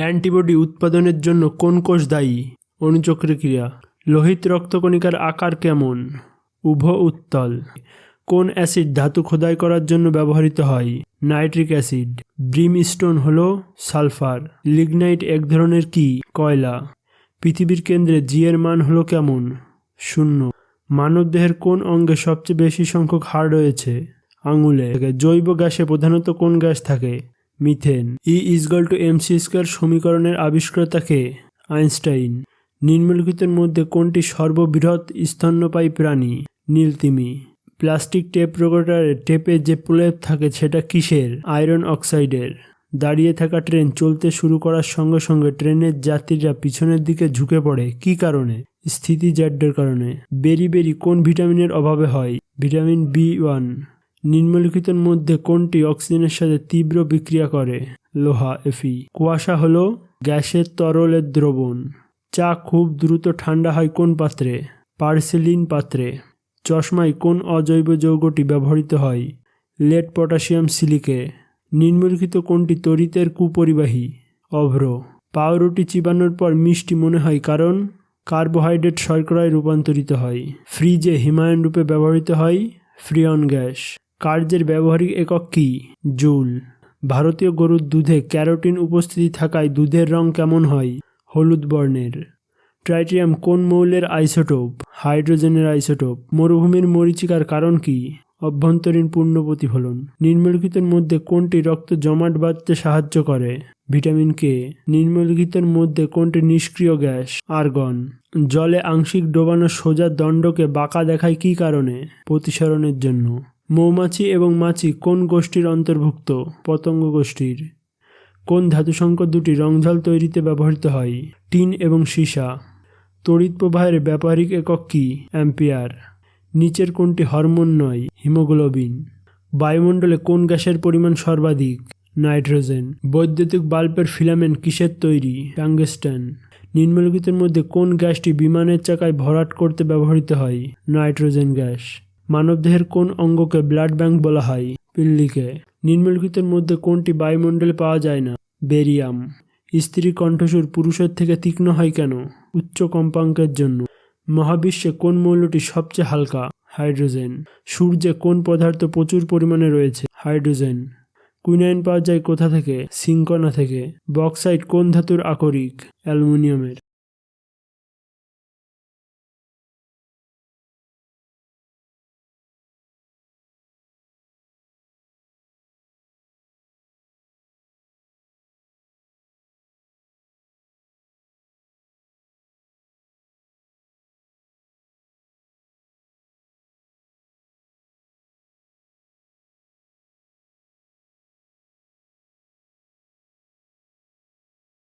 Antibody উৎপাদনের জন্য কোন কোষ দায়ী? অণুচক্রক্রিয়া লোহিত রক্তকণিকার আকার কেমন? উভ উত্তল। কোন অ্যাসিড ধাতু খোদাই করার জন্য ব্যবহৃত হয়? Nitric acid. ব্রিমস্টোন হল সালফার। লিগনাইট এক ধরনের কি? কয়লা। পৃথিবীর কেন্দ্রে জিয়ের মান হলো কেমন? শূন্য। মানবদেহের কোন অঙ্গে সবচেয়ে বেশি সংখ্যক হাড় রয়েছে? আঙুলে। জৈব গ্যাসে প্রধানত কোন গ্যাস থাকে? Methane. E equal to M C square সমীকরণের আবিষ্কর্তাকে আইনস্টাইন। নিম্নলিখিতের মধ্যে কোনটি সর্ববৃহৎ স্তন্যপায়ী প্রাণী? নীলতিমি। প্লাস্টিক টেপ রেকর্ডারের টেপে যে প্রলেপ থাকে সেটা কিসের? আয়রন অক্সাইডের। দাঁড়িয়ে থাকা ট্রেন চলতে শুরু করার সঙ্গে সঙ্গে ট্রেনের যাত্রীরা পিছনের দিকে ঝুঁকে পড়ে। কী কারণে? স্থিতি স্থিতিজাড্যের কারণে। বেরি বেরি কোন ভিটামিনের অভাবে হয়? Vitamin B one. নিম্নলিখিতের মধ্যে কোনটি অক্সিজেনের সাথে তীব্র বিক্রিয়া করে? লোহা এফি কুয়াশা হলো গ্যাসের তরলের দ্রবণ। চা খুব দ্রুত ঠান্ডা হয় কোন পাত্রে? পার্সেলিন পাত্রে। চশমায় কোন অজৈব যৌগটি ব্যবহৃত হয়? লেড, পটাশিয়াম, সিলিকে। নিম্নলিখিত কোনটি তরিতের কুপরিবাহী? অভ্র। পাউরুটি চিবানোর পর মিষ্টি মনে হয় কারণ কার্বোহাইড্রেট শর্করায় রূপান্তরিত হয়। ফ্রিজে হিমায়ন রূপে ব্যবহৃত হয় ফ্রিয়ন গ্যাস। কার্যের ব্যবহারিক একক কি? জুল। ভারতীয় গরুর দুধে ক্যারোটিন উপস্থিতি থাকায় দুধের রং কেমন হয়? হলুদ বর্ণের। ট্রাইটিয়াম কোন মৌলের আইসোটোপ? হাইড্রোজেনের আইসোটোপ। মরুভূমির মরিচিকার কারণ কি? অভ্যন্তরীণ পূর্ণ প্রতিফলন। নিম্নলিখিতের মধ্যে কোনটি রক্ত জমাট বাঁধতে সাহায্য করে? Vitamin K. নিম্নলিখিতের মধ্যে কোনটি নিষ্ক্রিয় গ্যাস? আর্গন। জলে আংশিক ডোবানো সোজা দণ্ডকে বাঁকা দেখায় কী কারণে? প্রতিসরণের জন্য। মৌমাছি এবং মাছি কোন গোষ্ঠীর অন্তর্ভুক্ত? পতঙ্গ গোষ্ঠীর। কোন ধাতুসংকট দুটি রংঝাল তৈরিতে ব্যবহৃত হয়? টিন এবং সীসা। তড়িৎ প্রবাহের ব্যবহারিক একক কী? অ্যাম্পিয়ার। নিচের কোনটি হরমোন নয়? হিমোগ্লোবিন। বায়ুমণ্ডলে কোন গ্যাসের পরিমাণ সর্বাধিক? নাইট্রোজেন। বৈদ্যুতিক বাল্বের ফিলামেন্ট কিসের তৈরি? টাঙ্গস্টান নিম্নলিখিতের মধ্যে কোন গ্যাসটি বিমানের চাকায় ভরাট করতে ব্যবহৃত হয়? Nitrogen gas. মানবদেহের কোন অঙ্গকে ব্লাড ব্যাংক বলা হয়? পিল্লিকে। নিম্নলিখিতের মধ্যে কোনটি বায়ুমণ্ডলে পাওয়া যায় না? বেরিয়াম। স্ত্রী কণ্ঠস্বর পুরুষের থেকে তীক্ষ্ণ হয় কেন? উচ্চ কম্পাঙ্কের জন্য। মহাবিশ্বে কোন মৌলটি সবচেয়ে হালকা? হাইড্রোজেন। সূর্যে কোন পদার্থ প্রচুর পরিমাণে রয়েছে? হাইড্রোজেন। কুইনাইন পাওয়া যায় কোথা থেকে? সিঙ্কনা থেকে। বক্সাইট কোন ধাতুর আকরিক? অ্যালুমিনিয়ামের।